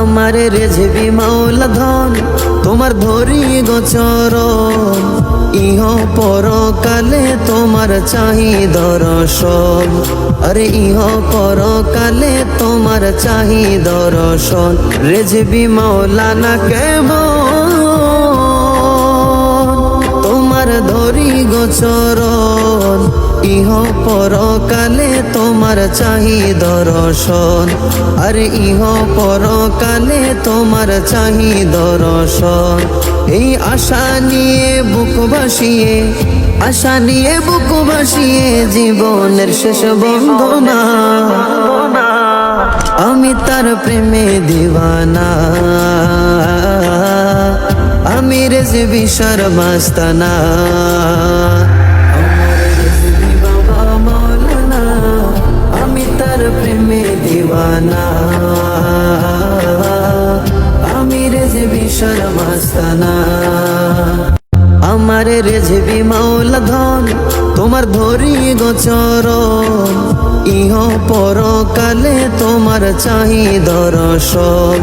আমার রেঝবি মাওলা ধন তোমার ধরি গোচর ইহ পরকালে তোমার চাহি দর্শন। আরে ইহ পরকালে তোমার চাহি দর্শন। রেঝবি মাওলানা কেমন? তোমার ধরি গোচরণ ইহ পরকালে তোমার চাহি দর্শন। আরে ইহ পরকালে তোমার চাহি দর্শন। এই আশা নিয়ে বুক ভাসিয়ে, আশা নিয়ে বুক ভাসিয়ে জীবনের শেষ বন্ধনা আমি তার প্রেমে দিওয়ানা আমি রেজবি শর্মাস্তানা। প্রেমে দিওয়ানা। আমি রেজবি শর্মাস্তানা আমার রেঝবি মাওলা ধন তোমার ধরি গোচর ইহ পরকালে তোমার চাহি দর্শন।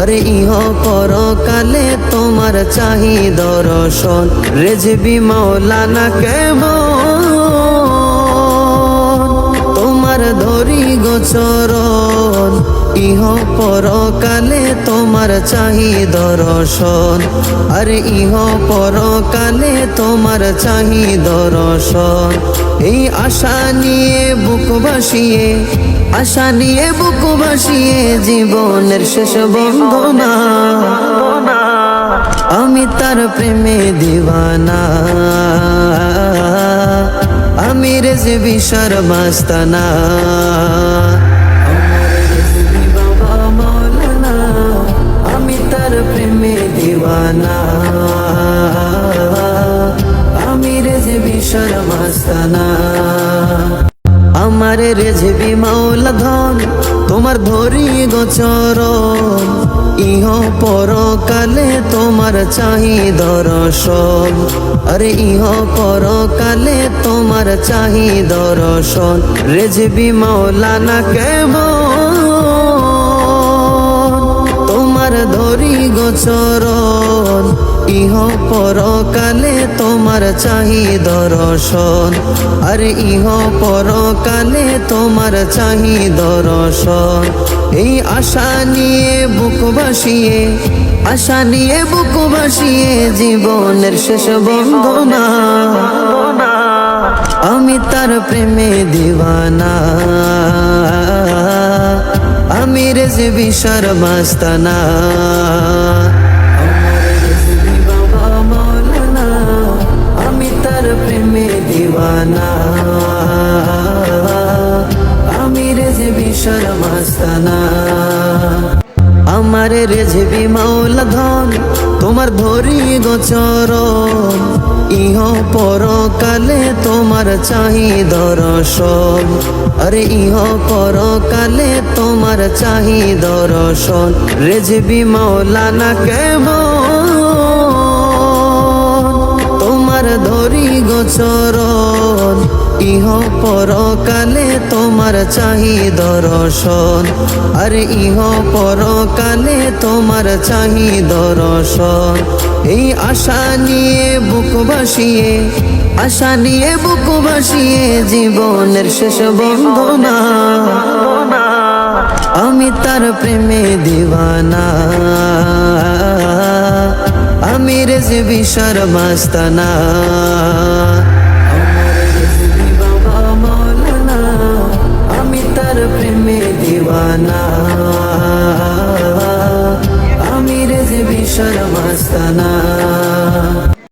আরে ইহ পরকালে তোমার চাহি দর্শন। রেঝবি মাওলানা কেমন ধরি গোচরণ ইহ পরকালে তোমার চাহি দর্শন। আরে ইহ পরকালে তোমার চাহি দর্শন। এই আশা নিয়ে বুক ভাসিয়ে, আশা নিয়ে বুক ভাসিয়ে জীবনের শেষ বন্ধনা আমি তার প্রেমে দিওয়ানা আমি রেজবি শর্মাস্তানা আমি তার প্রেমে দিওয়ানা। আমি রেজবি শর্মাস্তানা আমার রেঝবি মাওলা ধন তোমার ধরি গোচর ইহ পরকালে তোমার চাহি দর্শন। আরে ইহ পরকালে তোমার চাহি দর্শন। রেঝবি মাওলানা কেমন? তোমার ধরি গোচরণ ইহ পরকালে তোমার চাহি দর্শন? আরে ইহ পরকালে তোমার চাহি দর্শন। এই আশা নিয়ে বুক ভাসিয়ে, আশা নিয়ে বুক ভাসিয়ে জীবনের শেষ বন্ধনা আমি তার প্রেমে দিওয়ানা আমি রেজবি শর্মাস্তানা দিওয়ানা আমি রেজবি শর্মাস্তানা। আমার রেঝবি মাওলা ধন তোমার ধরি গোচর ইহ পরকালে তোমার চাহি দর্শন। আরে ইহ পরকালে তোমার চাহি দর্শন। রেঝবি মাওলানা কেমন তোমার ধরি গোচরণ ইহ পরকালে তোমার চাহি দর্শন। আরে ইহ পরকালে তোমার চাহি দর্শন। এই আশা নিয়ে বুক ভাসিয়ে, আশা নিয়ে বুক ভাসিয়ে জীবনের শেষ বন্ধনা আমি তার প্রেমে দিওয়ানা আমি রেজবি শর্মাস্তানা। আমি তার প্রেমে দিওয়ানা। আমি রেজবি শর্মাস্তানা।